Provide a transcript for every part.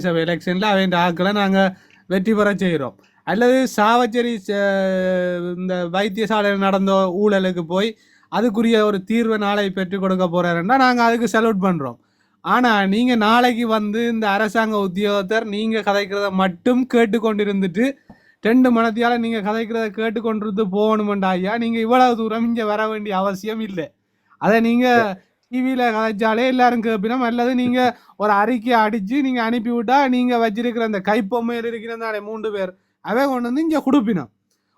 சபை எலெக்ஷனில் அவன் ஆக்களை நாங்கள் வெற்றி பெற செய்கிறோம் அல்லது சாவச்சேரி ச- இந்த வைத்தியசாலையில் நடந்த ஊழலுக்கு போய் அதுக்குரிய ஒரு தீர்வை நாளை பெற்றுக் கொடுக்க போகிறாருன்னா நாங்கள் அதுக்கு செலவுட் பண்ணுறோம் ஆனால் நீங்கள் நாளைக்கு வந்து இந்த அரசாங்க உத்தியோகத்தர் நீங்கள் கதைக்கிறத மட்டும் கேட்டுக்கொண்டிருந்துட்டு ரெண்டு மனத்தையால் நீங்கள் கதைக்கிறத கேட்டுக்கொண்டிருந்து போகணுமெண்டா ஐயா நீங்கள் இவ்வளவு தூரம் இங்கே வர வேண்டிய அவசியம் இல்லை. அதை நீங்கள் டிவியில் கதைச்சாலே எல்லாரும் கேட்பினோம் அல்லது நீங்கள் ஒரு அறிக்கையை அடித்து நீங்கள் அனுப்பி விட்டா நீங்கள் வச்சிருக்கிற அந்த கைப்பொம்மையில் இருக்கிறதாலே மூன்று பேர் அவன் கொண்டு வந்து இங்கே கொடுப்பினோம்.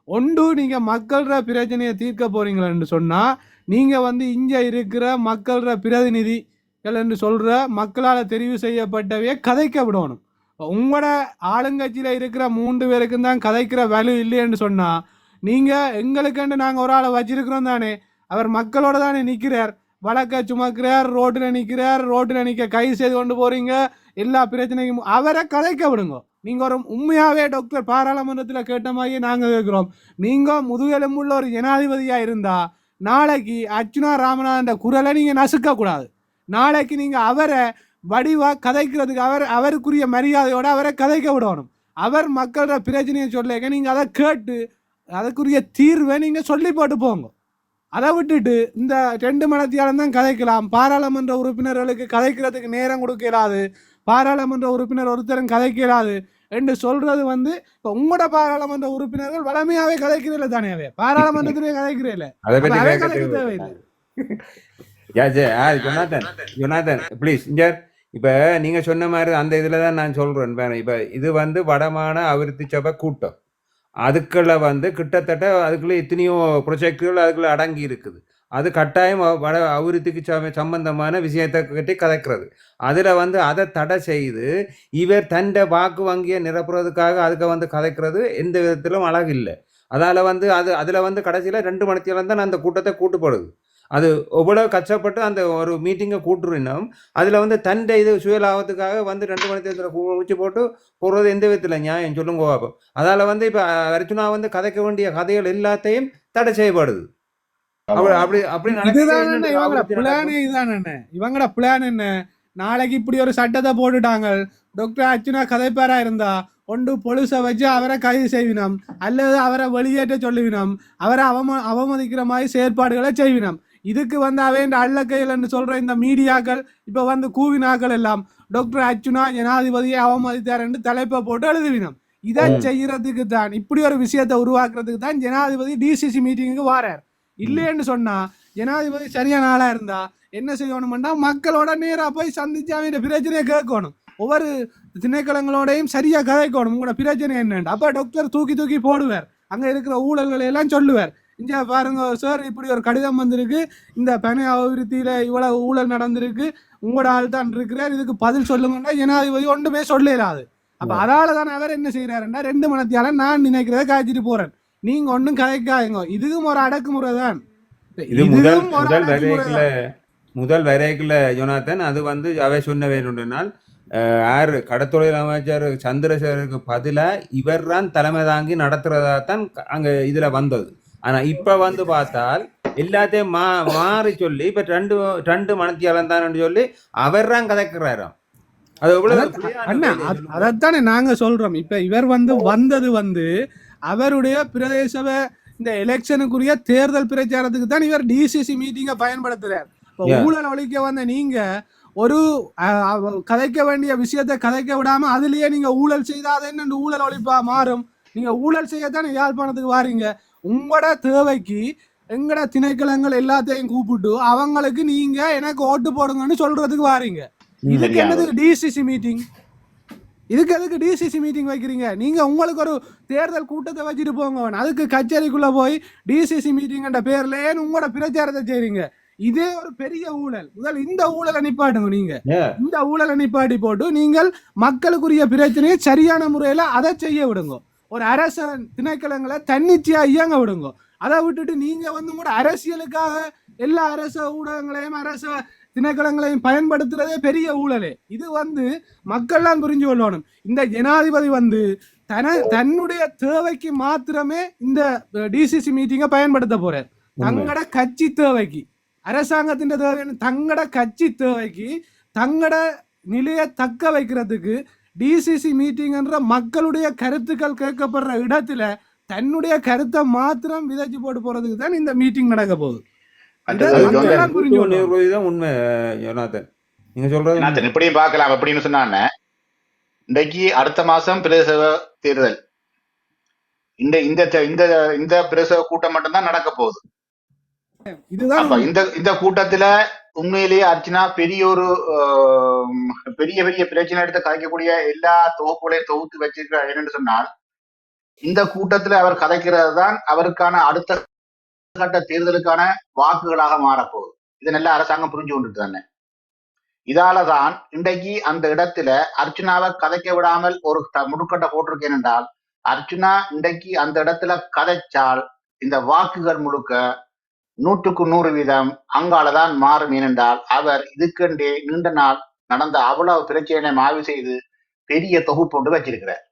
ஒன்று நீங்கள் மக்கள்கிற பிரச்சனையை தீர்க்க போறீங்களேன்னு சொன்னால் நீங்கள் வந்து இங்கே இருக்கிற மக்கள்கிற பிரதிநிதிகள் என்று சொல்கிற மக்களால் தெரிவு செய்யப்பட்டவையே கதைக்க விடணும். உங்களோட ஆளுங்கட்சியில் இருக்கிற மூன்று பேருக்கும் தான் கதைக்கிற வேல்யூ இல்லைன்னு சொன்னால் நீங்கள் எங்களுக்குன்னு நாங்கள் ஒரு ஆளை வச்சிருக்கிறோம் தானே அவர் மக்களோட தானே நிற்கிறார் வழக்க சுமக்கிறார் ரோட்டில் நிற்கிறார் ரோட்டில் நிற்க கை செய்து கொண்டு போறீங்க. எல்லா பிரச்சனையும் அவரை கதைக்க விடுங்க. நீங்க ஒரு உண்மையாவே டாக்டர் பாராளுமன்றத்தில் கேட்ட மாதிரியே நாங்கள் கேட்குறோம். நீங்க முதுகெலும்புள்ள ஒரு ஜனாதிபதியா இருந்தா நாளைக்கு அர்ச்சுனா ராமநாதன் குரலை நீங்க நசுக்க கூடாது நாளைக்கு நீங்க அவரை வடிவா கதைக்கிறதுக்கு அவர் அவருக்குரிய மரியாதையோட அவரை கதைக்க விடணும். அவர் மக்களோட பிரச்சனையை சொல்லிக்க நீங்க அதை கேட்டு அதுக்குரிய தீர்வை நீங்க சொல்லி போட்டு போங்க. அதை விட்டுட்டு இந்த ரெண்டு மணத்தியாலும் தான் கதைக்கலாம். பாராளுமன்ற உறுப்பினர்களுக்கு கதைக்கிறதுக்கு நேரம் கொடுக்க இயலாது பாராளுமன்ற உறுப்பினர் ஒருத்தரும் கதைக்க இயலாது என்று சொல்றது வந்து இப்போ உங்களோட பாராளுமன்ற உறுப்பினர்கள் வளமையாவே கதைக்கிறதில்ல தானே அவே? பாராளுமன்றத்திலே கதைக்கிறதில்ல. அதை கதைக்க தேவையில்லை. ஜொனாதன் ஜொனாதன் ப்ளீஸ் இங்க இப்ப நீங்க சொன்ன மாதிரி அந்த இதுல தான் நான் சொல்றேன். பாரு. இப்ப இது வந்து வடமான அபிவிருத்தி சபை கூட்டம். அதுக்குள்ளே வந்து கிட்டத்தட்ட அதுக்குள்ளே எத்தனையோ ப்ரொஜெக்டுகள் அதுக்குள்ளே அடங்கி இருக்குது. அது கட்டாயம் வட அபிவிருத்திக்கு சம்பந்தமான விஷயத்தை கட்டி கதைக்கிறது. அதில் வந்து அதை தடை செய்து இவர் தன்னை வாக்கு வங்கியை நிரப்புறதுக்காக அதுக்கு வந்து கதைக்கிறது எந்த விதத்திலும் அழகில்லை அதால் வந்து அது அதில் வந்து கடைசியில் ரெண்டு மணித்தியாலம் தான் அந்த கூட்டத்தை கூட்டுப்படுது. அது எவ்வளவு கஷ்டப்பட்டு அந்த ஒரு மீட்டிங்கை கூட்டுறினோம் அதில் வந்து தண்டை இது சுயலாபத்துக்காக வந்து ரெண்டு மணி தேர்தலில் குளிச்சு போட்டு போடுறது எந்த விதத்தில் நியாயம் சொல்லுங்க பாப்போம். அதால் வந்து இப்போ அர்ச்சுனா வந்து கதைக்க வேண்டிய கதைகள் எல்லாத்தையும் தடை செய்யப்படுது. அப்படி அப்படி இதுதான் என்ன அபிவிருத்தி பிளான் என்ன? இவங்களோட பிளான் என்ன? நாளைக்கு இப்படி ஒரு சட்டத்தை போட்டுட்டாங்க. டாக்டர் அர்ச்சுனா கதைப்பாரா இருந்தா ஒன்று பொலிசை வச்சு அவரை கைது செய்வினோம். அல்லது அவரை வெளியேற்ற சொல்லுவினோம். அவரை அவம அவமதிக்கிற மாதிரி செயற்பாடுகளை செய்வினோம். இதுக்கு வந்து அவன் அள்ளக்கையில் சொல்ற இந்த மீடியாக்கள் இப்ப வந்து கூவினாக்கள் எல்லாம் டாக்டர் அர்ச்சுனா ஜனாதிபதியை அவமதித்தார் என்று தலைப்பை போட்டு எழுதுவினோம். இதை. செய்யறதுக்கு தான் இப்படி ஒரு விஷயத்தை உருவாக்குறதுக்கு தான் ஜனாதிபதி டிசிசி மீட்டிங்குக்கு வாரார். இல்லைன்னு சொன்னா ஜனாதிபதி சரியான ஆளா இருந்தா என்ன செய்யணும்னா மக்களோட நேரா போய் சந்திச்சு அவங்க பிரச்சனையை கேட்கணும். ஒவ்வொரு திணைக்களங்களோடையும் சரியா கதைக்கணும். உங்களோட பிரச்சனை என்னன்னு அப்ப டாக்டர் தூக்கி தூக்கி போடுவார். அங்க இருக்கிற ஊழல்களை எல்லாம் சொல்லுவார். இங்க பாருங்க சார் இப்படி ஒரு கடிதம் வந்திருக்கு. இந்த பண அபிவிருத்தியில இவ்வளவு ஊழல் நடந்திருக்கு. உங்களோட ஆள் தான் இருக்கிறார். இதுக்கு பதில் சொல்லுங்கன்னா ஜனாதிபதி ஒன்றுமே சொல்லலாது அப்ப அதால தான் அவர் என்ன செய்யறாருன்னா ரெண்டு மணத்தியால நான் நினைக்கிறத காய்ச்சிட்டு போறேன். நீங்க ஒன்றும் கதைக்காதீங்க இதுவும் ஒரு அடக்குமுறை தான். இது முதல் முதல் வரைக்குள்ள முதல் வரைக்குள்ள ஜொனாத்தன் அது வந்து அவை சொன்ன வேணும்னால் யார் கடத்தொழில் அமைச்சர் சந்திரசேகருக்கு பதிலா இவர் தான் தலைமை தாங்கி நடத்துறதா தான் அங்க இதுல வந்தது. ஆனா இப்ப வந்து பார்த்தால் எல்லாத்தையும் மா மாறி சொல்லி இப்ப ரெண்டு ரெண்டு மணத்தியாலம் தான் சொல்லி அவர் தான் கதைக்கிறாராம். அதைத்தானே நாங்க சொல்றோம். இப்ப இவர் வந்து வந்தது வந்து அவருடைய பிரதேச இந்த எலெக்ஷனுக்குரிய தேர்தல் பிரச்சாரத்துக்கு தான் இவர் டிசிசி மீட்டிங்கை பயன்படுத்துறார். இப்ப. ஊழல் ஒழிக்க வந்த நீங்க ஒரு கதைக்க வேண்டிய விஷயத்தை கதைக்க விடாம அதுலயே நீங்க ஊழல் செய்தா அது என்ன ஊழல் ஒழிப்பா மாறும். நீங்க ஊழல் செய்யத்தானே யாழ்ப்பாணத்துக்கு வாரீங்க? உங்களோட தேவைக்கு எங்கட திணைக்களங்கள் எல்லாத்தையும் கூப்பிட்டு அவங்களுக்கு நீங்க எனக்கு ஓட்டு போடுங்கன்னு சொல்றதுக்கு வாரீங்க. இதுக்கு என்னது டிசிசி மீட்டிங் இதுக்கு எதுக்கு டிசிசி மீட்டிங் வைக்கிறீங்க? நீங்க உங்களுக்கு ஒரு தேர்தல் கூட்டத்தை வச்சுட்டு போங்க. அதுக்கு கச்சேரிக்குள்ள போய் டிசிசி மீட்டிங்ன்ற பேர்ல ஏன் உங்களோட பிரச்சாரத்தை செய்றீங்க. இதே ஒரு பெரிய ஊழல். முதல் இந்த ஊழலை நிப்பாட்டுங்க நீங்க. இந்த ஊழலை நிப்பாட்டி போட்டு நீங்கள் மக்களுக்குரிய பிரச்சனையை சரியான முறையில அதை செய்ய விடுங்க. ஒரு அரச திணைக்களங்களை தன்னிச்சையா இயங்க விடுங்க. அதை விட்டுட்டு நீங்க வந்து கூட அரசியலுக்காக எல்லா அரச ஊடகங்களையும் அரச திணைக்களங்களையும் பயன்படுத்துறதே பெரிய ஊழலே. இது வந்து மக்கள்லாம் புரிஞ்சு கொள்ளணும். இந்த ஜனாதிபதி வந்து தன தன்னுடைய தேவைக்கு மாத்திரமே இந்த டிசிசி மீட்டிங்கை பயன்படுத்த போறார். தங்கட கட்சி தேவைக்கு. அரசாங்கத்தின் தேவை தங்கட கட்சி தேவைக்கு தங்கட நிலையை தக்க வைக்கிறதுக்கு டிசிசி மீட்டிங்ன்ற மக்களுடைய கருத்துக்கள் கேட்கப்படுற இடத்துல தன்னுடைய கருத்தை மாத்திரம் விதைச்சு போட்டு போறதுக்கு தான் இந்த மீட்டிங் நடக்க போகுது. உண்மை யோனாத்தன் நீங்க சொல்றது இப்படியும் பார்க்கலாம் அப்படின்னு சொன்னானே இன்றைக்கு அடுத்த மாசம் பிரதேச தேர்தல். இந்த இந்த இந்த இந்த பிரதேச கூட்டம் மட்டும்தான் நடக்க போகுது. இதுதான் அப்ப இந்த இந்த கூட்டத்துல உண்மையிலேயே அர்ச்சனா பெரிய ஒரு பெரிய பெரிய பிரச்சனை எடுத்து கதைக்கக்கூடிய எல்லா தொகுப்புகளையும் தொகுத்து வச்சிருக்கிறார் என்னென்று சொன்னால் இந்த கூட்டத்துல அவர் கதைக்கிறது தான் அவருக்கான அடுத்த கட்ட தேர்தலுக்கான வாக்குகளாக மாறப்போகுது. இதை நல்லா அரசாங்கம் புரிஞ்சு கொண்டுட்டு தானே. இதாலதான் இன்றைக்கு அந்த இடத்துல அர்ச்சனாவை கதைக்க விடாமல் ஒரு த- முடுக்கட்டை போட்டிருக்கேன் என்றால் அர்ச்சுனா இன்றைக்கு அந்த இடத்துல கதைச்சால் இந்த வாக்குகள் முழுக்க நூற்றுக்கு நூறு வீதம் அங்காலதான் மாறும் ஏனென்றால் அவர் இதுக்கென்றே நீண்ட நாள் நடந்த அவ்வளவு பிரச்சனை மாவி செய்து பெரிய தொகுப்பு ஒன்று வச்சிருக்கிறார்.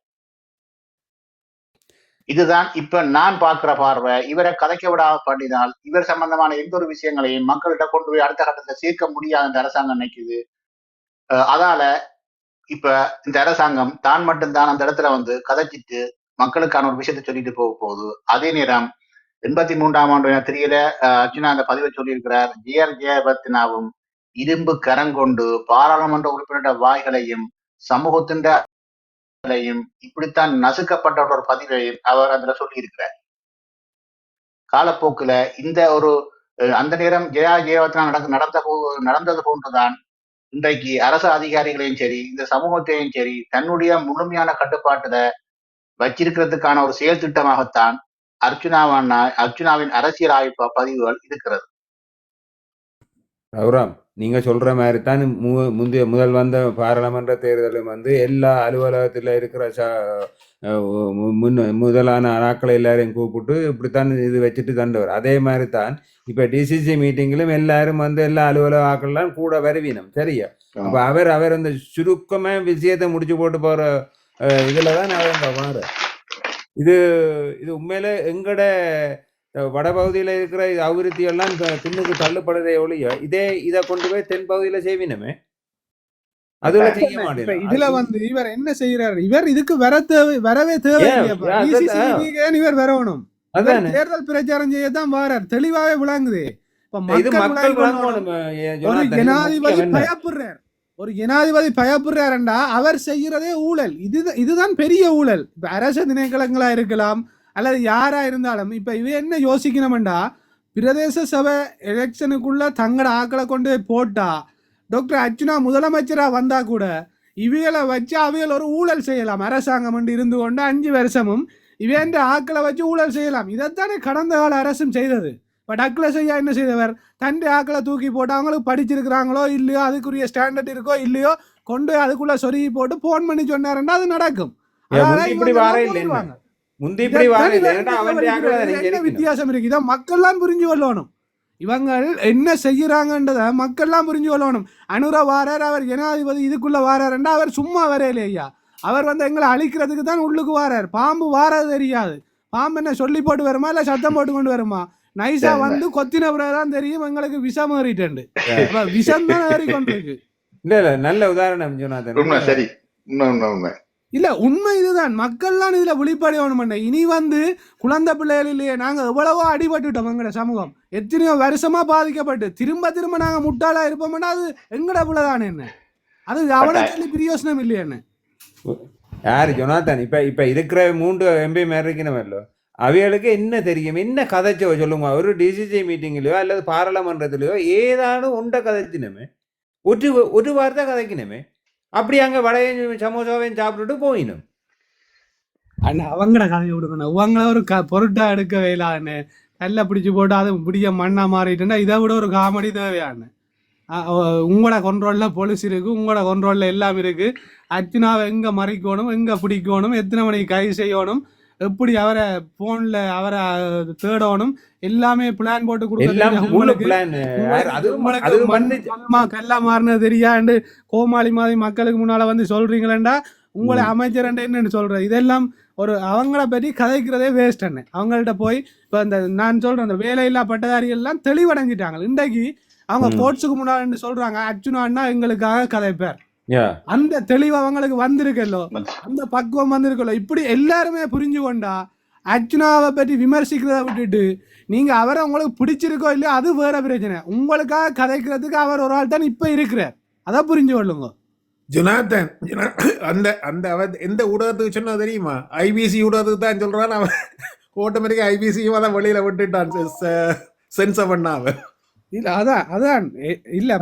இதுதான் இப்ப நான் பார்க்கிற பார்வை. இவரை கதைக்க விடாம பண்ணினால் இவர் சம்பந்தமான எந்த ஒரு விஷயங்களையும் மக்கள்கிட்ட கொண்டு போய் அடுத்த கட்டத்தை சேர்க்க முடியாது இந்த அரசாங்கம் நினைக்குது. அஹ் அதால இப்ப இந்த அரசாங்கம் தான் மட்டும்தான் அந்த இடத்துல வந்து கதைச்சிட்டு மக்களுக்கான ஒரு விஷயத்தை சொல்லிட்டு போக போகுது. அதே நேரம் எண்பத்தி மூன்றாம் ஆண்டு எனக்கு தெரியல. அஹ் அர்ஜுனா அந்த பதிவை சொல்லியிருக்கிறார். ஜிஆர் ஜெயபத்னாவும் இரும்பு கரங்கொண்டு பாராளுமன்ற உறுப்பினர் வாய்களையும் சமூகத்தின் இப்படித்தான் நசுக்கப்பட்ட ஒரு பதிவையும் அவர் அதுல சொல்லியிருக்கிறார். காலப்போக்குல இந்த ஒரு அந்த நேரம் ஜெயா ஜெயவத்னா நடந்து நடந்த போ- நடந்தது போன்றுதான் இன்றைக்கு அரசு அதிகாரிகளையும் சரி இந்த சமூகத்தையும் சரி தன்னுடைய முழுமையான கட்டுப்பாட்டுல வச்சிருக்கிறதுக்கான ஒரு செயல் திட்டமாகத்தான் அர்ச்சுனாவான அர்ச்சுனாவின் அரசியல் ஆய்வு பதிவுகள் இருக்கிறது. ரகுராம் நீங்க சொல்ற மாதிரி தான் மு- முந்தைய முதல் வந்த பாராளுமன்ற தேர்தலும் வந்து எல்லா அலுவலகத்தில் இருக்கிற ச முதலான ஆட்களை எல்லாரையும் கூப்பிட்டு இப்படித்தான் இது வச்சுட்டு தண்டவர். அதே மாதிரி தான் இப்ப டிசிசி மீட்டிங்கிலும் எல்லாரும் வந்து எல்லா அலுவலக ஆக்கள்லாம் கூட வருவினம் சரியா? அப்ப அவர் அவர் அந்த சுருக்கமா விஷயத்தை முடிச்சு போட்டு போற அஹ், இதுல தான் அவர் வார இது இது உண்மையில எங்கட வடபகுதியில இருக்கிற இது அபிவிருத்தி எல்லாம் பின்னுக்கு தள்ளுப்படுறதே ஒழிய இதே இதை கொண்டு போய் தென் பகுதியில செய்வினமே அதுல செய்ய மாட்டேன். இதுல வந்து இவர் என்ன செய்யறாரு இவர் இதுக்கு வர தேவை வரவே தேவை இவர் வரணும்? தேர்தல் பிரச்சாரம் செய்யத்தான் வாரார். தெளிவாவே விளங்குது. ஜனாதிபதி? பயப்படுறார். ஒரு ஜனாதிபதி பயப்படுறாருண்டா அவர் செய்கிறதே ஊழல். இது இதுதான் பெரிய ஊழல். இப்போ அரச திணைக்களங்களா இருக்கலாம் அல்லது யாரா இருந்தாலும் இப்போ இவ என்ன யோசிக்கணும்டா பிரதேச சபை எலெக்ஷனுக்குள்ள தங்கட ஆக்களை கொண்டு போய் போட்டா டாக்டர் அர்ச்சுனா முதலமைச்சராக வந்தா கூட இவியலை வச்சு அவியல் ஒரு ஊழல் செய்யலாம். அரசாங்கம் என்று இருந்து கொண்டு அஞ்சு வருஷமும் இவேண்ட ஆக்களை வச்சு ஊழல் செய்யலாம். இதைத்தானே கடந்த கால அரசும் செய்தது. இப்போ டக்ளஸ் ஐயா என்ன செய்தவர்? தண்டு ஆக்களை தூக்கி போட்டு அவங்களுக்கு படிச்சிருக்கிறாங்களோ இல்லையோ அதுக்குரிய ஸ்டாண்டர்ட் இருக்கோ இல்லையோ கொண்டு போய் அதுக்குள்ள சொருகி போட்டு ஃபோன் பண்ணி சொன்னாருன்னா அது நடக்கும். வித்தியாசம் இருக்கு இதான் மக்கள்லாம் புரிஞ்சு கொள்ளணும். இவங்க என்ன செய்யறாங்கன்றத மக்கள்லாம் புரிஞ்சு கொள்ளணும். அனுர வாரார் அவர் ஜனாதிபதி இதுக்குள்ள வாராருண்டா அவர் சும்மா வரையில ஐயா. அவர் வந்து எங்களை அழிக்கிறதுக்கு தான் உள்ளுக்கு வாரார். பாம்பு வாரது தெரியாது. பாம்பு என்ன சொல்லி போட்டு வருமா இல்ல சத்தம் போட்டு கொண்டு வருமா? நைஸா சரி. வந்து கொத்தின பிறகுதான் தெரியும் எங்களுக்கு விஷம் ஏறிட்டு விஷம் தான் ஏறி கொண்டிருக்கு இல்ல இல்ல நல்ல உதாரணம் ஜனாதன். உண்மை சரி. இல்ல உண்மை இதுதான். மக்கள்லாம் இதுல விழிப்படை வேணும் இனி வந்து குழந்தை பிள்ளைகள் இல்லையே நாங்க எவ்வளவோ அடிபட்டுட்டோம் எங்கட சமூகம். எத்தனையோ வருஷமா பாதிக்கப்பட்டு திரும்ப திரும்ப நாங்க முட்டாளா இருப்போம்னா அது எங்கட பிள்ளைதானே என்ன? அது அவனை சொல்லி பிரியோசனம் இல்லையே என்ன? யாரு ஜொனாதன்? இப்ப இப்ப இருக்கிற மூன்று எம்பி மாதிரி இருக்கணுமല്ലോ அவைகளுக்கு என்ன தெரியும்? என்ன கதைச்சோ சொல்லுங்க. ஒரு டிசிசி மீட்டிங்கிலையோ அல்லது பாராளுமன்றத்திலையோ ஏதாவது உண்டை கதைச்சினமே. ஒரு ஒரு வார்த்தை கதைக்கணுமே அப்படி அங்கே வடையும் சமோசாவையும் சாப்பிட்டுட்டு போயினும். அண்ணா அவங்கள கதையை விடுங்கண்ணா. அவங்கள ஒரு க பொருட்டா எடுக்கவே இல்லான்னு கல்ல பிடிச்சி போட்டு அது பிடிக்க மண்ணாக மாறிட்டுன்னா இதை விட ஒரு காமெடி தேவையான உங்களோட கண்ட்ரோல்ல போலீஸ் இருக்குது உங்களோட கண்ட்ரோல்ல எல்லாம் இருக்குது அர்ச்சனாவை எங்கே மறைக்கணும்? எங்கே பிடிக்கணும்? எத்தனை மணிக்கு கை செய்யணும்? எப்படி அவரை போன்ல அவரை தேடணும் எல்லாமே பிளான் போட்டு கொடுக்க எல்லாம் தெரியும். முழு உங்களுக்கு. பிளான் அது உங்களுக்கு அது மண் வந்து பள்ளமா கல்லா மாறினது தெரியாண்டு கோமாளி மாதிரி மக்களுக்கு முன்னால வந்து சொல்றீங்களேண்டா? உங்களை. அமைச்சர் என்னன்னு சொல்றது இதெல்லாம் ஒரு அவங்கள பற்றி கதைக்கிறதே வேஸ்ட் அண்ணே. அவங்கள்ட்ட போய் இப்போ இந்த நான் சொல்றேன் அந்த வேலையில்லா பட்டதாரிகள் எல்லாம் தெளிவடைஞ்சிட்டாங்க. இன்றைக்கு அவங்க ம். கோர்ட்ஸுக்கு முன்னாடி சொல்றாங்க அர்ஜுனா எங்களுக்காக கதைப்பார். அந்த தெளிவு அவங்களுக்கு வந்திருக்கல்லோ அந்த பக்குவம் வந்திருக்கல்லோ இப்படி எல்லாருமே புரிஞ்சு கொண்டா அர்ஜுனாவை பற்றி விமர்சிக்கிறத விட்டுட்டு நீங்க அவரை உங்களுக்கு பிடிச்சிருக்கோ இல்லையோ அது வேற பிரச்சனை. உங்களுக்காக கதைக்கிறதுக்கு அவர் ஒரு ஆள் தான் இப்ப இருக்கிறார். அதான் புரிஞ்சு கொள்ளுங்க ஜுனாத்தன் அந்த அந்த அவர் எந்த ஊடகத்துக்கு சொன்னா தெரியுமா? ஐபிசி ஊடகத்துக்கு தான் சொல்கிறான் அவன். ஓட்டோமேட்டிக்காக ஐபிசியும் அதை வெளியில் விட்டுட்டான் சென்சர் பண்ணா அவன். இல்ல அதான் அதான். இல்ல.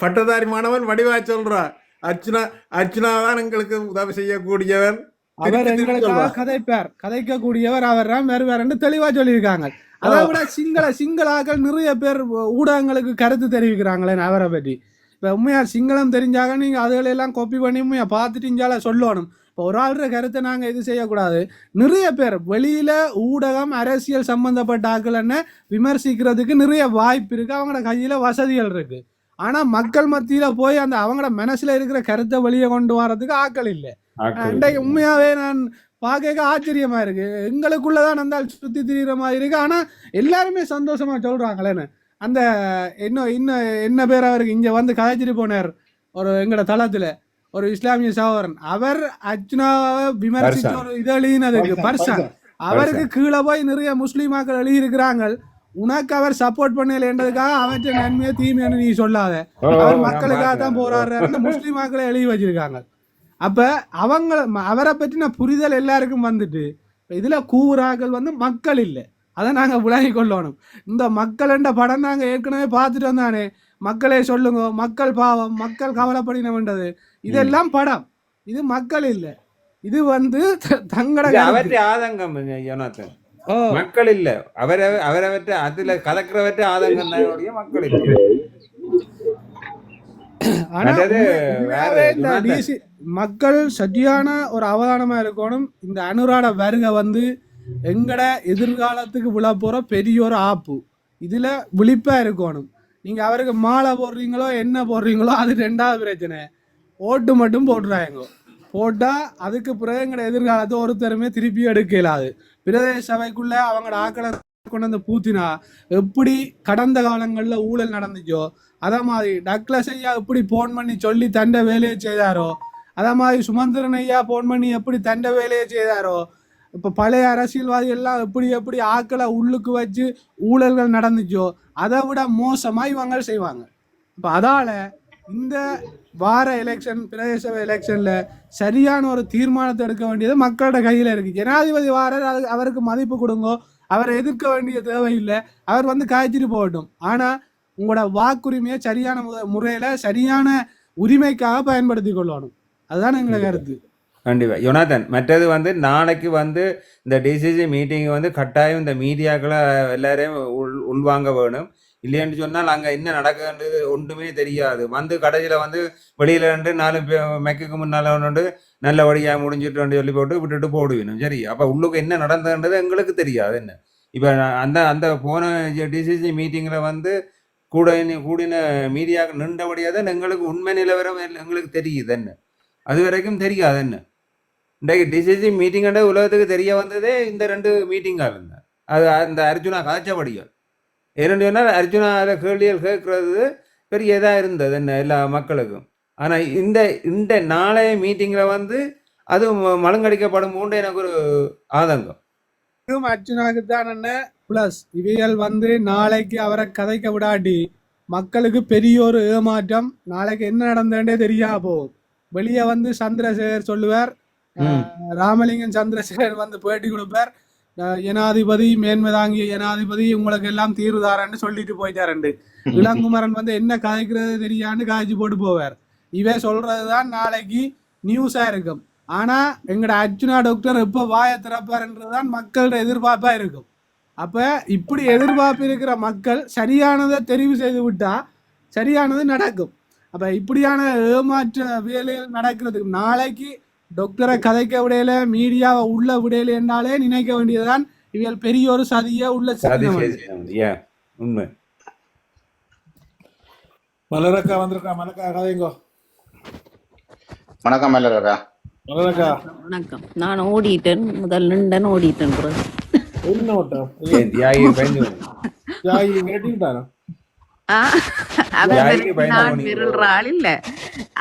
பட்டதாரி மாணவன் வடிவா சொல்றான் அர்ச்சனா அர்ச்சனா தான் எங்களுக்கு உதவி செய்யக்கூடியவன். அவர் எங்களுக்காக. கதைப்பார். கதைக்க கூடியவர் அவர் தான் வேறு வேறு தெளிவா சொல்லியிருக்காங்க. அதை விட சிங்கள சிங்களாக்கள் நிறைய பேர் ஊடகங்களுக்கு கருத்து தெரிவிக்கிறாங்களே அவரை பற்றி. இப்போ உண்மையா சிங்களம் தெரிஞ்சாக நீங்கள் அதுகளெல்லாம் காப்பி பண்ணி உண்மையா பார்த்துட்டு இஞ்சால சொல்லணும். இப்போ ஒரு ஆள்ற கருத்தை நாங்கள் இது செய்யக்கூடாது. நிறைய பேர் வெளியில ஊடகம் அரசியல் சம்பந்தப்பட்ட ஆட்கள் என்ன விமர்சிக்கிறதுக்கு நிறைய வாய்ப்பு இருக்கு. அவங்களோட கையில வசதிகள் இருக்கு. ஆனா மக்கள் மத்தியில போய் அந்த அவங்களோட மனசுல இருக்கிற கருத்தை வெளியே கொண்டு வரதுக்கு ஆட்கள் இல்லை. இன்றைக்கு உண்மையாவே நான் பார்க்க ஆச்சரியமா இருக்கு. எங்களுக்குள்ளதான் அந்த ஆள் சுத்தி திரிகிற மாதிரி இருக்கு. ஆனா எல்லாருமே சந்தோஷமா சொல்றாங்களேன்னு அந்த இன்னும் இன்னும் என்ன பேர் அவருக்கு இங்க வந்து கதைச்சிட்டு போனார். ஒரு எங்கட தளத்துல. ஒரு இஸ்லாமிய சகோதரன். அவர் அர்ச்சுனாவை விமர்சிச்ச. ஒரு இது எழுதினதுக்கு பர்சன் அவருக்கு கீழே போய் நிறைய முஸ்லீமாக்கள் எழுதியிருக்கிறாங்க உனக்கு அவர் சப்போர்ட் பண்ணலன்றதுக்காக அவற்றை நன்மையை தீமைன்னு நீ சொல்லாத. அவர் மக்களுக்காக தான் போராடுறாருன்னு முஸ்லீமாக்களை எழுதி வச்சிருக்காங்க. அப்ப அவங்க அவரை பற்றின புரிதல் எல்லாருக்கும் வந்துட்டு இதுல கூவுறாக்கள் வந்து மக்கள் இல்லை. அதை நாங்க விளங்கி கொள்ளணும். இந்த மக்கள் என்ற படம் நாங்க ஏற்கனவே பார்த்துட்டு வந்தானே மக்களே சொல்லுங்க மக்கள் பாவம் மக்கள் கவலைப்படினவன்றது இதெல்லாம் படம். இது மக்கள் இல்லை. இது வந்து தங்கட. அவற்றை ஆதங்கம் யோனாத்தன் மக்கள் இல்ல. அவரை அவரவற்றை அதுல கலக்கிறவற்றை ஆதங்கம் மக்கள் இல்ல. மக்கள் சரியான ஒரு அவதானமா இருக்கணும். இந்த அனுராட வருகை வந்து எங்கட எதிர்காலத்துக்கு விழ போற பெரிய ஒரு ஆப்பு. இதுல விழிப்பா இருக்கணும். நீங்க அவருக்கு மாலை போடுறீங்களோ என்ன போடுறீங்களோ அது ரெண்டாவது பிரச்சனை. ஓட்டு மட்டும் போட்டுறாங்க போட்டால் அதுக்கு பிறகு எங்கட எதிர்காலத்தை ஒருத்தருமே திருப்பி எடுக்க இயலாது பிரதேச சபைக்குள்ளே அவங்களோட ஆக்களை கொண்டு வந்து பூத்தினா எப்படி கடந்த காலங்களில் ஊழல் நடந்துச்சோ அதே மாதிரி டக்ளஸ் ஐயா எப்படி ஃபோன் பண்ணி சொல்லி தண்ட வேலையை செய்தாரோ அதே மாதிரி சுமந்திரன் ஐயா ஃபோன் பண்ணி எப்படி தண்ட வேலையை செய்தாரோ இப்போ பழைய அரசியல்வாதி எல்லாம் எப்படி எப்படி ஆக்களை உள்ளுக்கு வச்சு ஊழல்கள் நடந்துச்சோ அதை விட மோசமாக இவங்க செய்வாங்க. இப்போ அதால் இந்த வார எலெக்ஷன் பிரதேச எலெக்ஷன்ல சரியான ஒரு தீர்மானத்தை எடுக்க வேண்டியது மக்களோட கையில இருக்கு. ஜனாதிபதி வாரர் அது அவருக்கு மதிப்பு கொடுங்கோ அவரை எதிர்க்க வேண்டிய தேவையில்லை அவர் வந்து காய்ச்சிட்டு போகட்டும். ஆனா உங்களோட வாக்குரிமையை சரியான முறையில சரியான உரிமைக்காக பயன்படுத்தி கொள்ளணும். அதுதான் எங்களோட கருத்து. கண்டிப்பா. யோனாதன் மற்றது வந்து நாளைக்கு வந்து இந்த டிசிசி மீட்டிங் வந்து கட்டாயம் இந்த மீடியாக்களை எல்லாரையும் உள் உள்வாங்க வேணும். இல்லைன்னு சொன்னால் அங்கே என்ன நடக்குதுன்றது ஒன்றுமே தெரியாது. வந்து கடைசியில் வந்து வெளியில இருந்து நாலு மெக்குக்கு முன்னால் ஒன்று நல்லபடியாக முடிஞ்சிட்டு சொல்லி போட்டு விட்டுட்டு போடுவேணும் சரி அப்போ உள்ளுக்கு என்ன நடந்ததுன்றது எங்களுக்கு தெரியாது என்ன. இப்போ அந்த அந்த போன டிசிசி மீட்டிங்கில் வந்து கூட கூடின மீடியாக்கு நின்றபடியாக தான் எங்களுக்கு உண்மை நிலவரம் எங்களுக்கு தெரியுது என்ன. அது வரைக்கும் தெரியாது என்ன. இன்றைக்கு டிசிசி மீட்டிங்கண்ட உலகத்துக்கு தெரிய வந்ததே இந்த ரெண்டு மீட்டிங்காக இருந்தேன் அது அந்த அர்ஜுனா காய்ச்சபடிகள் ஏன்னு சொன்னால் அர்ஜுனா அதை கேள்விகள் கேட்கறது பெரிய இதாக இருந்தது என்ன எல்லா மக்களுக்கும். ஆனால் இந்த இந்த நாளைய மீட்டிங்கில் வந்து அது ம- மழுங்கடிக்கப்படும் மூன்று எனக்கு ஒரு ஆதங்கம். இதுவும் அர்ஜுனாக்கு தான் என்ன? பிளஸ் இவைகள் வந்து நாளைக்கு அவரை கதைக்க விடாட்டி மக்களுக்கு பெரிய ஒரு ஏமாற்றம். நாளைக்கு என்ன நடந்தேன்றே தெரியாம போகும் வெளியே வந்து சந்திரசேகர் சொல்லுவார். ராமலிங்கம் சந்திரசேகர் வந்து பேட்டி கொடுப்பார். ஜனாதிபதி மேன்மை தாங்கிய ஜனாதிபதி உங்களுக்கு எல்லாம் தீர்வு தாரன்னு சொல்லிட்டு போயிட்டாருண்டு. இளங்குமரன் வந்து என்ன காய்க்கிறது தெரியான்னு காய்ச்சி போட்டு போவார். இவன் சொல்றதுதான் நாளைக்கு நியூஸா இருக்கும். ஆனா எங்கட அர்ஜுனா டாக்டர் எப்ப வாயை திறப்பாருன்றதுதான் மக்களோட எதிர்பார்ப்பா இருக்கும். அப்ப இப்படி எதிர்பார்ப்பு இருக்கிற மக்கள் சரியானதை தெரிவு செய்து விட்டா சரியானது நடக்கும். அப்ப இப்படியான ஏமாற்ற வேலைகள் நடக்கிறதுக்கு நாளைக்கு டாக்டரை கதைக்க விடையில மீடியாவை உள்ள விடையில என்றாலே நினைக்க வேண்டியதுதான். இவள் பெரிய ஒரு சதிய உள்ள உண்மை. மலரக்கா வந்திருக்கா மலக்கா கதைங்கோ வணக்கம் மல்லரக்கா மலரக்கா. வணக்கம். நான் ஓடிட்டேன். முதல் நின்றன் ஓடிட்டேன் என்ன ஓட்டம்? இல்ல.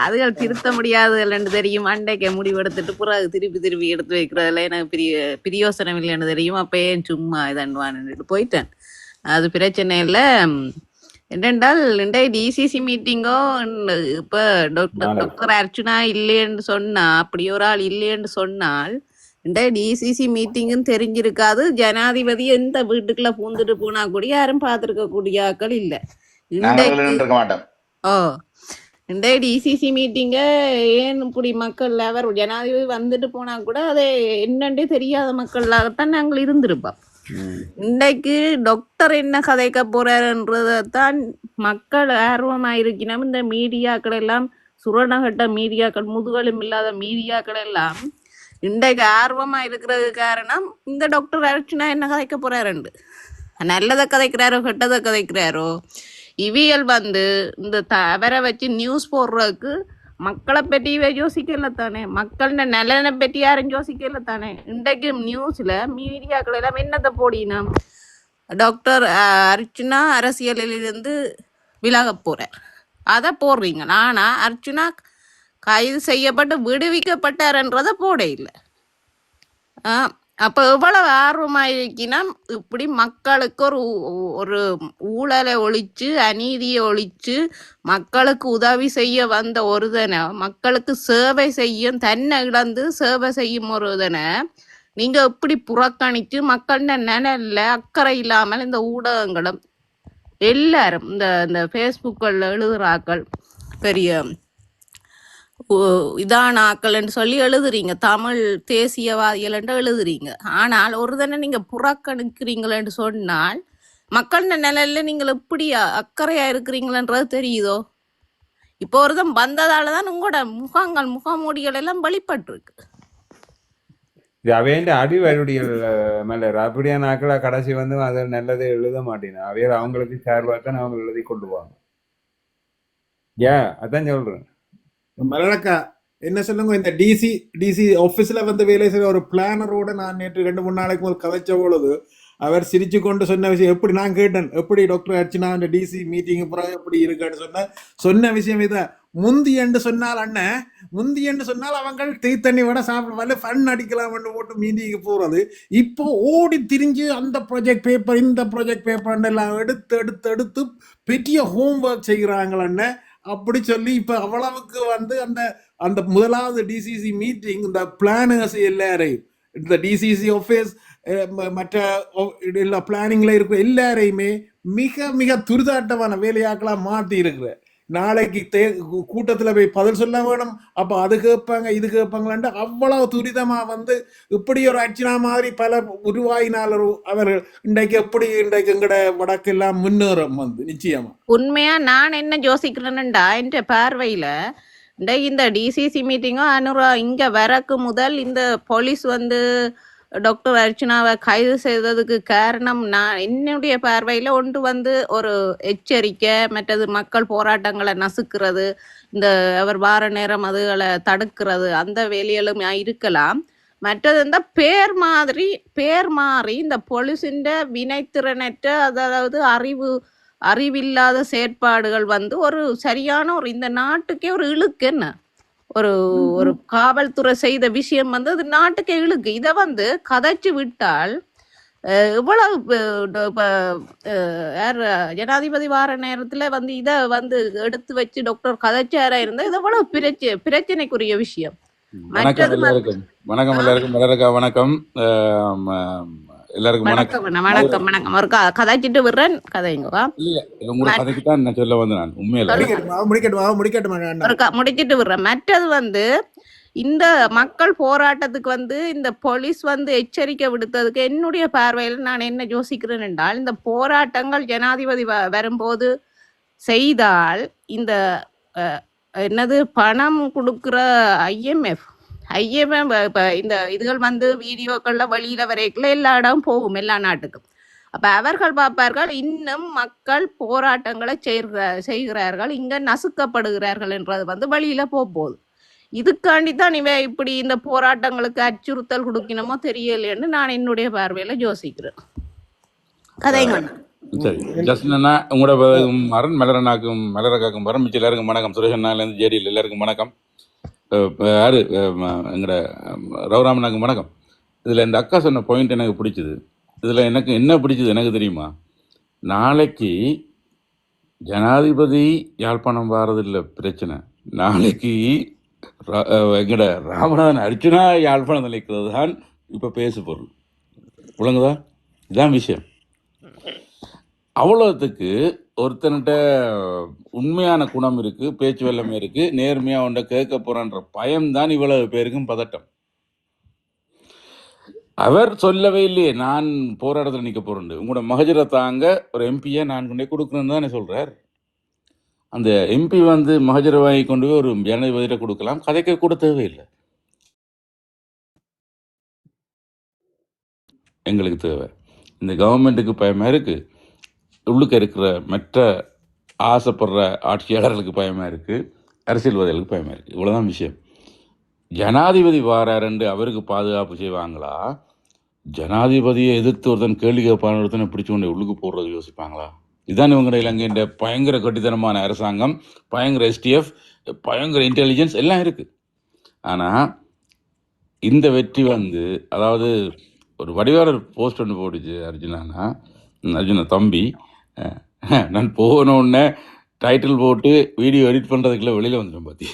அதுகள் திருத்த முடியாதுன்னு தெரியும். அண்டைக்கு முடிவெடுத்துட்டு பிறகு திருப்பி திருப்பி எடுத்து வைக்கிறதுல எனக்கு பிரிய பிரியோசனம் இல்லைன்னு தெரியும். அப்ப ஏன் சும்மா இதன்வான்னு போயிட்டேன். அது பிரச்சனை இல்ல. என்னென்றால் இன்றைய டிசிசி மீட்டிங்கோ இப்ப டாக்டர். டாக்டர் அர்ச்சுனா இல்லைன்னு சொன்னா அப்படி ஒரு ஆள் இல்லைன்னு சொன்னால் இன்றைய டிசிசி மீட்டிங்கும் தெரிஞ்சிருக்காது. ஜனாதிபதி எந்த வீட்டுக்குள்ள பூந்துட்டு போனா கூட யாரும் பார்த்திருக்க கூடிய ஆட்கள் இல்ல. இருக்க மாட்டோம். ஓ இன்றைய டிசிசி மீட்டிங்க ஏன் இப்படி மக்கள் அவர் ஜனாதிபதி வந்துட்டு போனா கூட அது என்னன்றே தெரியாத மக்களாகத்தான் நாங்கள் இருந்திருப்போம். இன்றைக்கு டாக்டர் என்ன கதைக்க போறாருன்றதான் மக்கள் ஆர்வமா இருக்கணும் இந்த மீடியாக்கள் எல்லாம் சுரணகட்ட மீடியாக்கள் முதுகலும் இல்லாத மீடியாக்கள் எல்லாம் இன்றைக்கு ஆர்வமா இருக்கிறது காரணம் இந்த டாக்டர் அர்ச்சனா என்ன கதைக்க போறாருண்டு? நல்லதை கதைக்கிறாரோ கெட்டதை கதைக்கிறாரோ? இவியல் வந்து இந்த தவறை வச்சு நியூஸ் போடுறதுக்கு மக்களை பற்றியே யோசிக்கல தானே. மக்களோட நலனை பற்றி யாரும் யோசிக்கல தானே. இன்றைக்கு நியூஸில் மீடியாக்கள் எல்லாம் என்னத்தை போடினா டாக்டர் அர்ச்சனா அர்ச்சுனா அரசியலிலிருந்து விலக போறார் அதை போடுறீங்க. ஆனால் அர்ச்சுனா கைது செய்யப்பட்டு விடுவிக்கப்பட்டார்ன்றதை போட இல்லை. அப்போ எவ்வளவு ஆர்வமாயிருக்கினா இப்படி மக்களுக்கு ஒரு ஒரு ஊழலை ஒழிச்சு அநீதியை ஒழிச்சு மக்களுக்கு உதவி செய்ய வந்த ஒருதனை மக்களுக்கு சேவை செய்யும் தன்னை இழந்து சேவை செய்யும் ஒருதனை நீங்க எப்படி புறக்கணித்து மக்கள்கிட்ட நிழல்ல அக்கறை இல்லாமல் இந்த ஊடகங்களும் எல்லாரும் இந்த இந்த ஃபேஸ்புக்கில் எழுதுறாக்கள் பெரிய ஓ- இதான ஆக்கள்னு சொல்லி எழுதுறீங்க. தமிழ் தேசியவாதிகள்ன்ட்டு எழுதுறீங்க. ஆனால் ஒரு தானே நீங்க புறக்கணிக்கிறீங்களேன்னு சொன்னால் மக்கள் நிலையில நீங்கள் எப்படி அக்கறையாக அக்கறையா இருக்கிறீங்களன்றது தெரியுதோ? இப்போ ஒருத்தன் வந்ததால தான் உங்களோட முகங்கள் முகமூடிகள் எல்லாம் வெளிப்பட்டுருக்கு. இது அவையண்ட அடிவருடிகள் மலர் அப்படியான ஆக்களை கடைசி வந்து அதை நல்லதை எழுத மாட்டேன். அவையில் அவங்களுக்கு சார்பாக தான் அவங்க எழுதி கொள்ளுவாங்க ஏ அதான் சொல்கிறேன் மலரக்கா என்ன சொல்லுங்க இந்த டிசி டிசி ஆஃபீஸில் வந்து வேலை செய்கிற ஒரு பிளானரோட நான் நேற்று ரெண்டு மூணு நாளைக்கு முதல் கதைச்ச பொழுது அவர் சிரிச்சு கொண்டு சொன்ன விஷயம் எப்படி நான் கேட்டேன்? எப்படி டாக்டர் அர்ச்சனா இந்த டிசி மீட்டிங் பிறகு எப்படி இருக்கான்னு சொன்ன சொன்ன விஷயம் இதான் முந்தி என்று சொன்னால் அண்ணன் முந்தி என்று சொன்னால் அவங்கள் தீ தண்ணி விட சாப்பிட வரல ஃபன் அடிக்கலாம்னு போட்டு மீட்டிங்கு போகிறது இப்போ ஓடி திரிஞ்சு அந்த ப்ராஜெக்ட் பேப்பர் இந்த ப்ராஜெக்ட் பேப்பர் எல்லாம் எடுத்து எடுத்து எடுத்து பெரிய ஹோம்ஒர்க் செய்கிறாங்களண்ணே அப்படி சொல்லி இப்ப அவ்வளவுக்கு வந்து அந்த அந்த முதலாவது டிசிசி மீட்டிங் இந்த பிளானர்ஸ் எல்லாரையும் இந்த டிசிசி ஆஃபீஸ் மற்ற எல்லா பிளானிங்ல இருக்கிற எல்லாரையுமே மிக மிக துரிதாட்டமான வேலையாக்களா மாத்தி இருக்கிற நாளைக்கு தே கூட்டத்தில் போய் பதில் சொல்ல வேணும். அப்போ அது கேட்பாங்க இது கேட்பாங்களான்ட்டு அவ்வளவு துரிதமாக வந்து இப்படி ஒரு அர்ச்சனா மாதிரி பல உருவாயினாளர் அவர் இன்றைக்கு எப்படி இன்றைக்கு எங்கட வடக்கெல்லாம் முன்னேறும் வந்து நிச்சயமா. உண்மையா நான் என்ன யோசிக்கிறேன்டா என்ற பார்வையில இந்த இந்த டிசிசி மீட்டிங்கும் அனுரா இங்க வரக்கு முதல் இந்த போலீஸ் வந்து டாக்டர் அர்ச்சனாவை கைது செய்ததுக்கு காரணம் நான் என்னுடைய பார்வையில் ஒன்று வந்து ஒரு எச்சரிக்கை மற்றது மக்கள் போராட்டங்களை நசுக்கிறது இந்த அவர் வார நேரம் அதுகளை தடுக்கிறது அந்த வேலைகளும் இருக்கலாம். மற்றது இந்த பேர் மாதிரி பேர் மாறி இந்த போலீஸின் வினைத்திறனற்ற அதாவது அறிவு அறிவில்லாத செயற்பாடுகள் வந்து ஒரு சரியான ஒரு இந்த நாட்டுக்கே ஒரு இழுக்கு என்ன? ஒரு ஒரு காவல்துறை செய்த விஷயம் வந்து அது நாட்டுக்கே இழுக்கு இதை வந்து கதைச்சு விட்டால் இவ்வளவு யார் ஜனாதிபதி வார நேரத்துல வந்து இதை வந்து எடுத்து வச்சு டாக்டர் கதைச்சாரா இருந்தா இது எவ்வளவு பிரச்சனை பிரச்சனைக்குரிய விஷயம். வணக்கம் எல்லாருக்கும். வணக்கம் எல்லாருக்கும். வணக்கம். எல்லாருக்கும் வணக்கம் வணக்கம். வணக்கம் ஒரு கதைச்சிட்டு விடுறேன் கதைங்கவா இல்ல உங்களோட கதைக்கு தான் நான் சொல்ல வந்தேன் நான் உண்மையில. முடிக்கட்டும் முடிக்கட்டும் முடிச்சிட்டு விடுறேன். மற்றது வந்து இந்த மக்கள் போராட்டத்துக்கு வந்து இந்த போலீஸ் வந்து எச்சரிக்கை விடுத்ததுக்கு என்னுடைய பார்வையில் நான் என்ன யோசிக்கிறேன் என்றால் இந்த போராட்டங்கள் ஜனாதிபதி வ- வரும்போது செய்தால் இந்த என்னது பணம் கொடுக்குற ஐஎம்எஃப் ஐயமே இப்போ இந்த இதுகள் வந்து வீடியோக்கள்ல வெளியில வரைக்குள்ள எல்லா இடம் போகும் எல்லா நாட்டுக்கும். அப்ப அவர்கள் பார்ப்பார்கள் இன்னும் மக்கள் போராட்டங்களை செய்கிற செய்கிறார்கள் இங்க நசுக்கப்படுகிறார்கள் என்றது வந்து வழியில் போக போகுது இதுக்காண்டி தான் இவ இப்படி இந்த போராட்டங்களுக்கு அச்சுறுத்தல் கொடுக்கணுமோ தெரியலைன்னு நான் என்னுடைய பார்வையில யோசிக்கிறேன். கதைங்க சரி ஜஸ்ட் உங்களோட ப- மலரனாக்கும் மலரக்காக்கும் மரம் மிச்சம் எல்லாருக்கும் வணக்கம். சுரேஷ் அண்ணாலேருந்து ஜேடியில் எல்லாருக்கும் வணக்கம். யார்? எங்களோட ரவுராமன் எங்கட வணக்கம். இதில் இந்த அக்கா சொன்ன பாயிண்ட் எனக்கு பிடிச்சிது. இதில் எனக்கு என்ன பிடிச்சது எனக்கு தெரியுமா? நாளைக்கு ஜனாதிபதி யாழ்ப்பாணம் வாரதில்லை பிரச்சனை. நாளைக்கு எங்கட ராமநாதன் அர்ஜுனா யாழ்ப்பாணம் நிலைக்கிறது தான் இப்போ பேசு பொருள். விளங்குதா? இதுதான் விஷயம். அவ்வளோத்துக்கு ஒருத்தன்கிட்ட உண்மையான குணம் இருக்கு பேச்சு வெள்ளமே இருக்கு நேர்மையா அவன்கிட்ட கேட்க போறான்ற பயம்தான் இவ்வளவு பேருக்கும் பதட்டம். அவர் சொல்லவே இல்லையே நான் போராட்டத்தில் நிற்க போறேன் உங்களோட மகஜரை தாங்க ஒரு எம்பியை நான் கொண்டே கொடுக்கணும்னு தானே சொல்கிறார் அந்த எம்பி வந்து மகஜரை வாங்கி கொண்டு போய் ஒரு ஜனாதிபதியில் கொடுக்கலாம் கதைக்க கூட தேவையில்லை. எங்களுக்கு தேவை. இந்த கவர்மெண்ட்டுக்கு பயமாக இருக்கு. உள்ளுக்க இருக்கிற மற்ற ஆசைப்படுற ஆட்சியாளர்களுக்கு பயமாக இருக்குது அரசியல்வாதிகளுக்கு பயமாக இருக்குது இவ்வளோதான் விஷயம். ஜனாதிபதி வாராருண்டு அவருக்கு பாதுகாப்பு செய்வாங்களா? ஜனாதிபதியை எதிர்த்து ஒருத்தன் கேள்வி கேட்பான ஒருத்தனை பிடிச்சி கொண்டு உள்ளுக்கு போடுறது யோசிப்பாங்களா? இதுதான் இவங்க இலங்கையின் பயங்கர கட்டித்தனமான அரசாங்கம் பயங்கர எஸ்டிஎஃப் பயங்கர இன்டெலிஜென்ஸ் எல்லாம் இருக்குது ஆனால் இந்த வெற்றி வந்து அதாவது ஒரு வடிவாளர் போஸ்ட் ஒன்று போட்டுச்சு அர்ஜுனானா ம், அர்ஜுனா தம்பி நான் போகணுன்னே டைட்டில் போட்டு வீடியோ எடிட் பண்ணுறதுக்குள்ள வெளியில் வந்துடும் பாத்தி.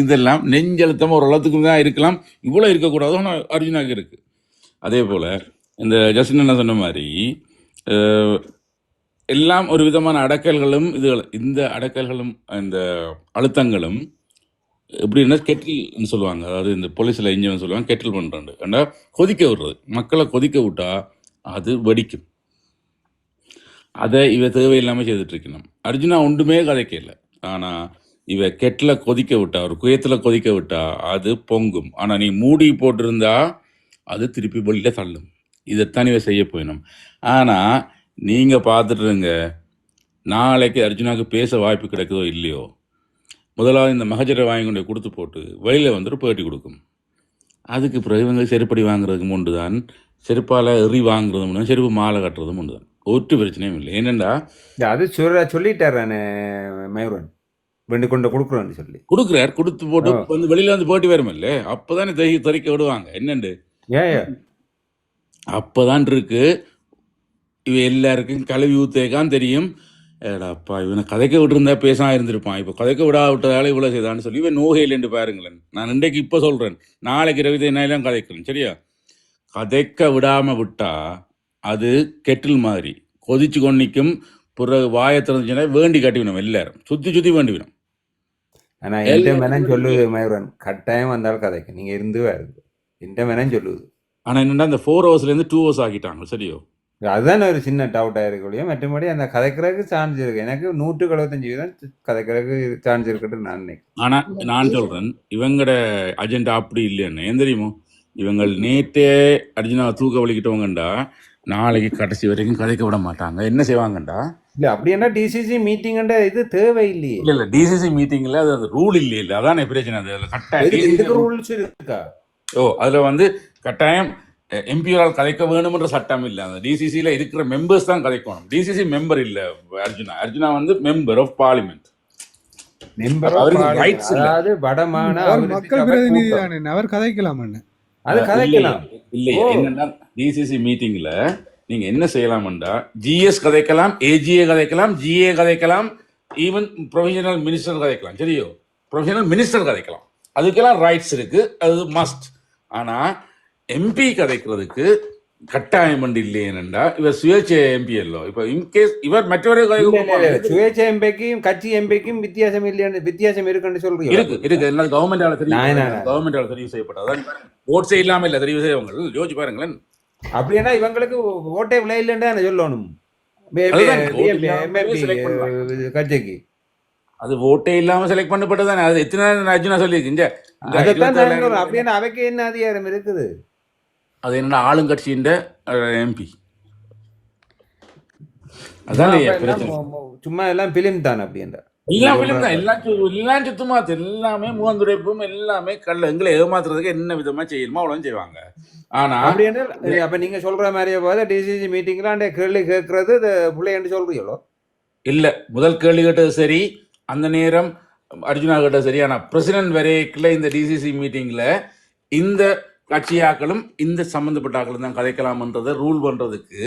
இதெல்லாம் நெஞ்சழுத்தம் ஒரு தான் இருக்கலாம். இவ்வளோ இருக்கக்கூடாது ஆனால் அர்ஜுனாக்கு இருக்குது அதே போல் இந்த ஜஸ்டின் என்ன சொன்ன மாதிரி எல்லாம் ஒரு விதமான அடக்கல்களும் இது இந்த அடக்கல்களும் இந்த அழுத்தங்களும் எப்படின்னா கெட்டில்னு சொல்லுவாங்க. அதாவது இந்த போலீஸில் இன்ஜின் சொல்லுவாங்க கெட்டில் பண்ணுறாண்டு ஏன்னா கொதிக்க விடுறது. மக்களை கொதிக்க விட்டால் அது வெடிக்கும். அதை இவ தேவையில்லாமல் செய்துட்டு இருக்கணும் அர்ஜுனா ஒன்றுமே கதைக்கல. ஆனால் இவ கெட்டில் கொதிக்க விட்டா ஒரு குயத்தில் கொதிக்க விட்டா அது பொங்கும். ஆனால் நீ மூடி போட்டிருந்தா அது திருப்பி வெளியில தள்ளும். இதைத்தான் இவ செய்ய போயிடும் ஆனால் நீங்கள் பார்த்துட்டுருங்க நாளைக்கு அர்ஜுனாவுக்கு பேச வாய்ப்பு கிடைக்குதோ இல்லையோ முதலாவது இந்த மகஜரை வாங்கி கொண்டு கொடுத்து போட்டு வெளியில் வந்துட்டு பேட்டி கொடுக்கும். அதுக்கு பிறகு இவங்க செருப்படி வாங்குறதுக்கு முண்டு தான் செருப்பால் எறி வாங்குறதும் உண்டு செருப்பு மாலை கட்டுறதும் உண்டு தான் ஒற்று பிரச்சனையும் இல்லை. ஏனெண்டா அது சொல்ற சொல்லிட்டாரானே மயூரன். ரெண்டு கொண்டு கொடுக்குறோன்னு சொல்லி. கொடுக்குறார் கொடுத்து போட்டு. வந்து வெளியில் வந்து போட்டி வருமில்ல அப்போதானே தெரி தெறிக்க விடுவாங்க. என்னண்டு? ஏன் அப்போதான் இருக்கு. இவ எல்லாருக்கும் கழுவி ஊத்தேக்கான் தெரியும். ஏடாப்பா இவனை கதைக்க விட்டுருந்தா பேசாம இருந்திருப்பான். இப்போ கதைக்க விடா விட்டதால இவ்வளோ செய்தான்னு சொல்லி இவன் நோகையில் என்று பாருங்களேன். நான் இன்றைக்கு இப்போ சொல்கிறேன் நாளைக்கு ரவிதை என்னாலும் கதைக்கிறேன். சரியா? கதைக்க விடாம விட்டா அது கெட்டில் மாதிரி. கொதிச்சு கொண்டிக்கும் பிறகு வாயை திறந்துச்சுன்னா வேண்டி கட்டிவிடும் எல்லாரும். சுற்றி சுற்றி வேண்டி விடும். ஆனா எந்த மேனன் சொல்லுது மயூரன். கட்டாயம் வந்தாலும் கதைக்கு. நீங்க இருந்து வருது. எந்த மேனன் சொல்லுது. ஆனால் என்னென்னா இந்த ஃபோர் ஹவர்ஸ்லேருந்து டூ ஹவர்ஸ் ஆக்கிட்டாங்க சரியோ? அதுதான் ஒரு சின்ன டவுட் ஆயிருக்கொழிய மற்றபடி அந்த கதைக்கிறதுக்கு சான்ஸ் இருக்கு. எனக்கு நூற்றுக்கு எழுபத்தஞ்சு வீதம் கதைக்கிறதுக்கு சான்ஸ் இருக்குன்னு நான் நினைக்கிறேன். ஆனா நான் சொல்றேன் இவங்கட அஜெண்டா அப்படி இல்லைன்னு ஏன் தெரியுமோ? இவங்க நேற்றே அர்ஜுனாவை தூக்க வலிக்கிட்டவங்கண்டா நாளைக்கு கடைசி வரைக்கும் கதைக்க விட மாட்டாங்க. என்ன செய்வாங்கண்டா? இல்ல அப்படி என்ன டிசிசி மீட்டிங்ன்ற இது தேவையில்லையே. இல்ல இல்ல டிசிசி மீட்டிங்ல அது ரூல் இல்ல இல்ல. அதானே பிரச்சனை. அது அதுல கட்டாயம் ரூல்ஸ் இருக்கா? ஓ அதுல வந்து கட்டாயம் எம்பியால் கதைக்க வேணும்ன்ற சட்டம் இல்ல. அந்த டிசிசில இருக்கிற மெம்பர்ஸ் தான் கதைக்கணும் டிசிசி மெம்பர் இல்ல அர்ஜுனா. அர்ஜுனா வந்து மெம்பர் ஆஃப் பார்லிமெண்ட் மெம்பர் அவருக்கு இல்ல. அதாவது வடமான மக்கள் பிரதிநிதி அவர் கதைக்கலாமன்னு? அது கதைக்கலாம். இல்லையா. என்னன்னா டிசிசி மீட்டிங்ல நீங்க என்ன செய்யலாம்டா ஜிஎஸ் கதைக்கலாம் ஏஜிஏ கதைக்கலாம் ஜிஏ கதைக்கலாம் ஈவன் ப்ரொஃபஷனல் மினிஸ்டர் கதைக்கலாம் சரியோ ப்ரொஃபஷனல் மினிஸ்டர் கதைக்கலாம். அதுக்கெல்லாம் ரைட்ஸ் இருக்கு அது மஸ்ட் ஆனா எம்பி கதைக்கிறதுக்கு கட்டாயம் பண்ணி இல்லையேனண்டா இவர் சுயேட்சை எம்பி அல்லோ இப்ப இன்கேஸ் இவர் மற்றவரை இல்ல, இல்ல, இல்ல. கதைக்க சுயேட்சை எம்பிக்கும் கட்சி எம்பிக்கும் வித்தியாசம் இல்லையான்னு வித்தியாசம் இருக்குன்னு சொல்றீங்க இருக்கு இருக்கு. என்ன கவர்மெண்டால என்ன- கவர்மெண்டால தெரிவு செய்யப்பட்டது ஓட்ஸே இல்லாம இல்ல தெரிவு செய்யவங்க யோசிச்சு பாருங்களேன். அப்படின்னா இவங்களுக்கு ஓட்டே தானே சொல்லணும். கட்சிக்கு. அது ஓட்டே இல்லாம செலக்ட் பண்ணப்பட்டதானே அது எத்தனை அர்ஜுனா சொல்லியிருக்கு இந்த இந்த அதைத்தான் இருபத்தேழு நான் சொல்றேன். அப்படின்னா அவைக்கு என்ன அதிகாரம் இருக்குது? அது என்னன்னா ஆளுங்கட்சியின் எம்பி அதானே சும்மா எல்லாம் பிலிம் தான் அப்படின்ற எல்லாம் சொல்ற எல்லாம் எல்லாம் சுத்தமாத்து எல்லாமே முகந்துடைப்பும் எல்லாமே கல்ல எங்களை ஏமாத்துறதுக்கு என்ன விதமா செய்யணுமோ அவ்வளவு செய்வாங்க. ஆனா அப்படி என்ன அப்ப நீங்க சொல்ற மாதிரியே போது டிசிசி மீட்டிங்ல அந்த கேள்வி கேட்கறது இது பிள்ளைன்னு சொல்றீங்களோ இல்ல. முதல் கேள்வி கேட்டது சரி அந்த நேரம் அர்ஜுனா கேட்டது சரி. ஆனா பிரசிடென்ட் வரைக்குள்ள இந்த டிசிசி மீட்டிங்ல இந்த கட்சியாக்களும் இந்த சம்மந்தப்பட்ட ஆக்களும் தான் கதைக்கலாம்ன்றதை ரூல் பண்ணுறதுக்கு